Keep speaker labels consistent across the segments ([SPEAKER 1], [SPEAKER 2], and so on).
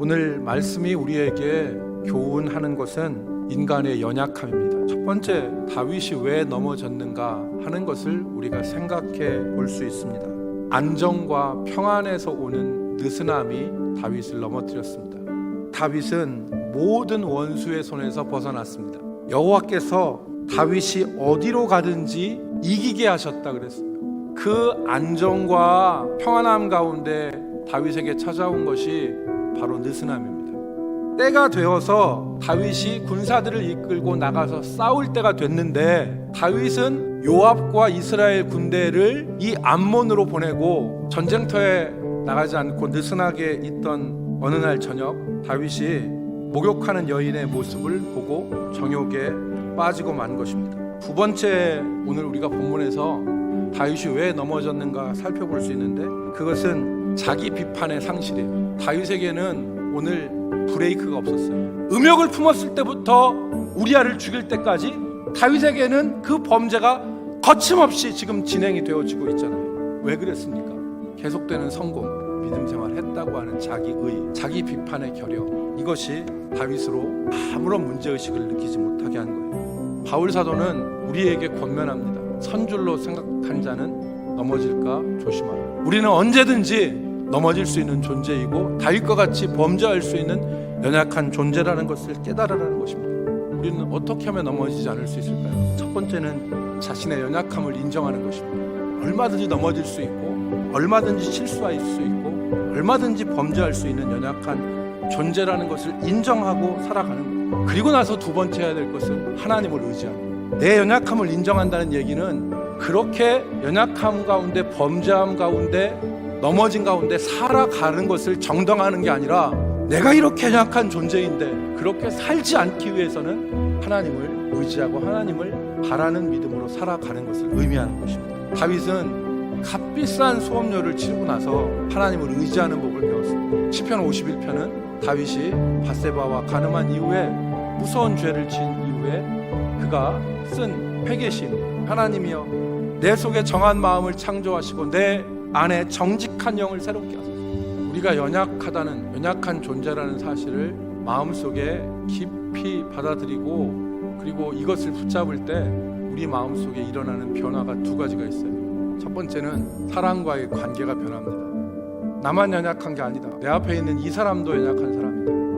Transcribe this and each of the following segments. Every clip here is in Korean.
[SPEAKER 1] 오늘 말씀이 우리에게 교훈하는 것은 인간의 연약함입니다. 첫 번째, 다윗이 왜 넘어졌는가 하는 것을 우리가 생각해 볼 수 있습니다. 안정과 평안에서 오는 느슨함이 다윗을 넘어뜨렸습니다. 다윗은 모든 원수의 손에서 벗어났습니다. 여호와께서 다윗이 어디로 가든지 이기게 하셨다 그랬어요. 그 안정과 평안함 가운데 다윗에게 찾아온 것이 바로 느슨함입니다. 때가 되어서 다윗이 군사들을 이끌고 나가서 싸울 때가 됐는데 다윗은 요압과 이스라엘 군대를 이 암몬으로 보내고 전쟁터에 나가지 않고 느슨하게 있던 어느 날 저녁 다윗이 목욕하는 여인의 모습을 보고 정욕에 빠지고 만 것입니다. 두 번째 오늘 우리가 본문에서 다윗이 왜 넘어졌는가 살펴볼 수 있는데 그것은 자기 비판의 상실이에요. 다윗에게는 오늘 브레이크가 없었어요. 음욕을 품었을 때부터 우리아를 죽일 때까지 다윗에게는 그 범죄가 거침없이 지금 진행이 되어지고 있잖아요. 왜 그랬습니까? 계속되는 성공, 믿음 생활을 했다고 하는 자기의, 자기 비판의 결여 이것이 다윗으로 아무런 문제 의식을 느끼지 못하게 한 거예요. 바울 사도는 우리에게 권면합니다. 선줄로 생각한 자는 넘어질까 조심하라. 우리는 언제든지 넘어질 수 있는 존재이고 다윗과 같이 범죄할 수 있는 연약한 존재라는 것을 깨달으라는 것입니다. 우리는 어떻게 하면 넘어지지 않을 수 있을까요? 첫 번째는 자신의 연약함을 인정하는 것입니다. 얼마든지 넘어질 수 있고 얼마든지 실수할 수 있고 얼마든지 범죄할 수 있는 연약한 존재라는 것을 인정하고 살아가는 거예요. 그리고 나서 두 번째 해야 될 것은 하나님을 의지하는 거예요. 내 연약함을 인정한다는 얘기는 그렇게 연약함 가운데 범죄함 가운데 넘어진 가운데 살아가는 것을 정당하는 게 아니라 내가 이렇게 연약한 존재인데 그렇게 살지 않기 위해서는 하나님을 의지하고 하나님을 바라는 믿음으로 살아가는 것을 의미하는 것입니다. 다윗은 값비싼 수업료를 치르고 나서 하나님을 의지하는 법을 배웠습니다. 시편 51편은 다윗이 바세바와 가늠한 이후에 무서운 죄를 지은 이후에 그가 쓴 회개시입니다. 하나님이여 내 속에 정한 마음을 창조하시고 내 안에 정직한 영을 새롭게 하소서. 우리가 연약하다는 연약한 존재라는 사실을 마음속에 깊이 받아들이고 그리고 이것을 붙잡을 때 우리 마음속에 일어나는 변화가 두 가지가 있어요. 첫 번째는 사랑과의 관계가 변합니다. 나만 연약한 게 아니다. 내 앞에 있는 이 사람도 연약한 사람이다.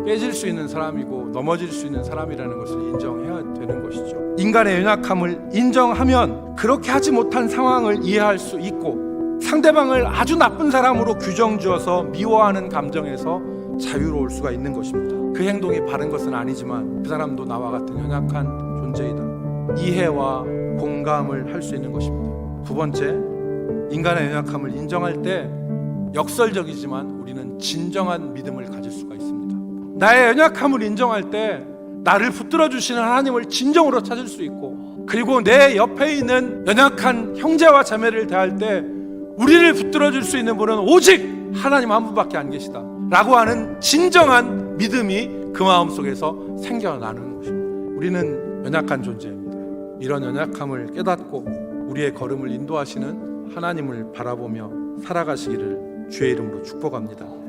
[SPEAKER 1] 깨질 수 있는 사람이고 넘어질 수 있는 사람이라는 것을 인정해야 되는 것이죠. 인간의 연약함을 인정하면 그렇게 하지 못한 상황을 이해할 수 있고 상대방을 아주 나쁜 사람으로 규정 지어서 미워하는 감정에서 자유로울 수가 있는 것입니다. 그 행동이 바른 것은 아니지만 그 사람도 나와 같은 연약한 존재이다. 이해와 공감을 할 수 있는 것입니다. 두 번째, 인간의 연약함을 인정할 때 역설적이지만 우리는 진정한 믿음을 가질 수가 있습니다. 나의 연약함을 인정할 때 나를 붙들어 주시는 하나님을 진정으로 찾을 수 있고 그리고 내 옆에 있는 연약한 형제와 자매를 대할 때 우리를 붙들어 줄 수 있는 분은 오직 하나님 한 분밖에 안 계시다. 라고 하는 진정한 믿음이 그 마음 속에서 생겨나는 것입니다. 우리는 연약한 존재입니다. 이런 연약함을 깨닫고 우리의 걸음을 인도하시는 하나님을 바라보며 살아가시기를 주의 이름으로 축복합니다.